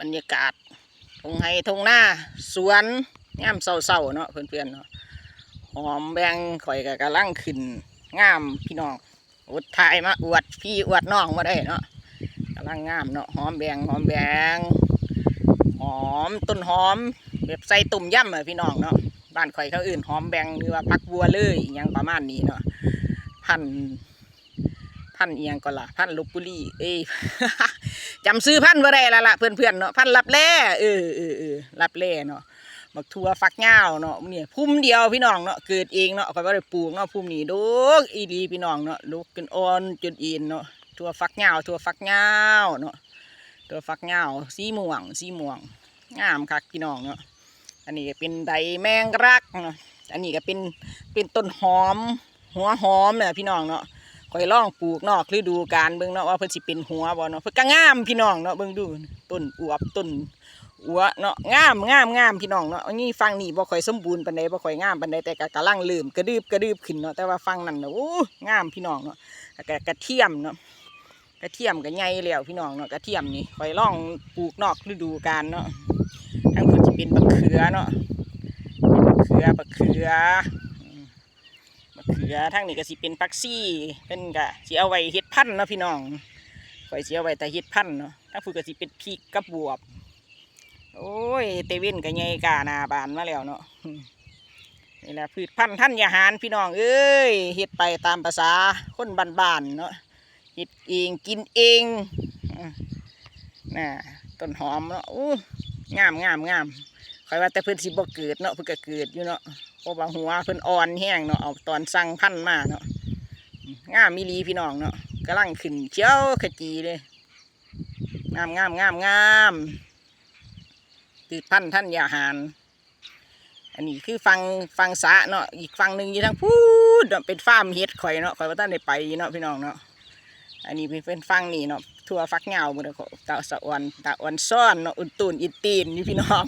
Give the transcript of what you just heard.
บรรยากาศทงไห้ทงหน้าสวนงามเศร้าๆเนาะเพื่อนๆเนาะหอมแบงข่อยก็กำลังขึ้นงามพี่น้องอดถ่ายมาอวดพี่อวดน้องมาได้เนาะกำลังงามเนาะหอมแบงหอมแบงหอมต้นหอมแบบใส่ตุ่มย่ำอะพี่น้องเนาะบ้านข่อยเขาอื่นหอมแบงหรือว่าพักบัวเลยอหยังประมาณนี้เนาะพันพันเอียงก็ล่ะพันลบบุรีเอ้ย จำซื้อพันธุ์บ่ได้และล่ะเพื่อนเนาะพันธุ์รับแร่เออเออเออรับแร่เนาะบักทัวฟักยาเนาะเนี่ยพุ่มเดียวพี่น้องเนาะเกิดเองเนาะข่อยบ่ได้ปลูกเนาะพุ่มนี้ดกอีดีพี่น้องเนาะลูกจนอ่อนจนอินเนาะทัวฟักยาทัวฟักยาเนาะทัวฟักยาสีม่วงสีม่วงงามคักพี่น้องเนาะอันนี้ก็เป็นใดแมงรักเนาะอันนี้ก็เป็นเป็นต้นหอม หัวหอมเนี่ยพี่น้องเนาะ ข่อยล่องปลูกนอกฤดูกาลเบิ่งเนาะว่าเพิ่นสิเป็นหัวบ่เนาะเพิ่นก็งามพี่น้องเนาะเบิ่งดูต้นอวบต้นอัวเนาะงามงามงามพี่น้องเนาะอันนี้ฟังนี่บ่ค่อยสมบูรณ์ปานใดบ่ค่อยงามปานใดแต่ก็กำลังเริ่มกระดืบกระดืบขึ้นเนาะแต่ว่าฟังนั่นเนาะโอ้งามพี่น้องเนาะก็กระเทียมเนาะกระเทียมก็ใหญ่แล้วพี่น้องเนาะกระเทียมนี่ข่อยล่องปลูกนอกฤดูกาลเนาะทั้งเพิ่นสิเป็นบักเขือเนาะป็นบักเขือบักเขือ มะเขือทางนี้ก็สิเป็นปักซี่เป็นก็สิเอาไว้เฮ็ดพันธุ์เนาะพี่น้องข่อยสิเอาไว้แต่เฮ็ดพันธุ์เนาะถ้าพูดก็สิเป็นพริกกับบวบ โอ้ยเตเว่นก็ใหญ่กาหนาบานมาแล้วเนาะนี่แหละพืชพันธุ์ท่านยาหารพี่น้องเอ้ยเฮ็ดไปตามภาษาคนบ้านๆเนาะเฮ็ดเองกินเองน่ะต้นหอมเนาะอู้งามงามงาม ข่อยว่าแต่เพิ่นสิบ่เกิดเนาะเพิ่นก็เกิดอยู่เนาะเพราะว่าหัวเพิ่นอ่อนแห้งเนาะเอาตอนสั่งพันมาเนาะงามมีลีพี่น้องเนาะกำลังขึ้นเขียวขจีเลยงามงามงามงามตืดพันท่านยาหารอันนี้คือฟังฟังสะเนาะอีกฟังหนึ่งอยู่ทางพูดเป็นฟาร์มเฮ็ดข่อยเนาะข่อยว่าท่านได้ไปเนาะพี่น้องเนาะอันนี้เป็นเป็นฟังนี่เนาะ ทั่วฟักเงาหมดเลยตาสะอวนตาอ่อนซ่อนเนาะอุ่นตูนอิตีนนี่พี่น้อง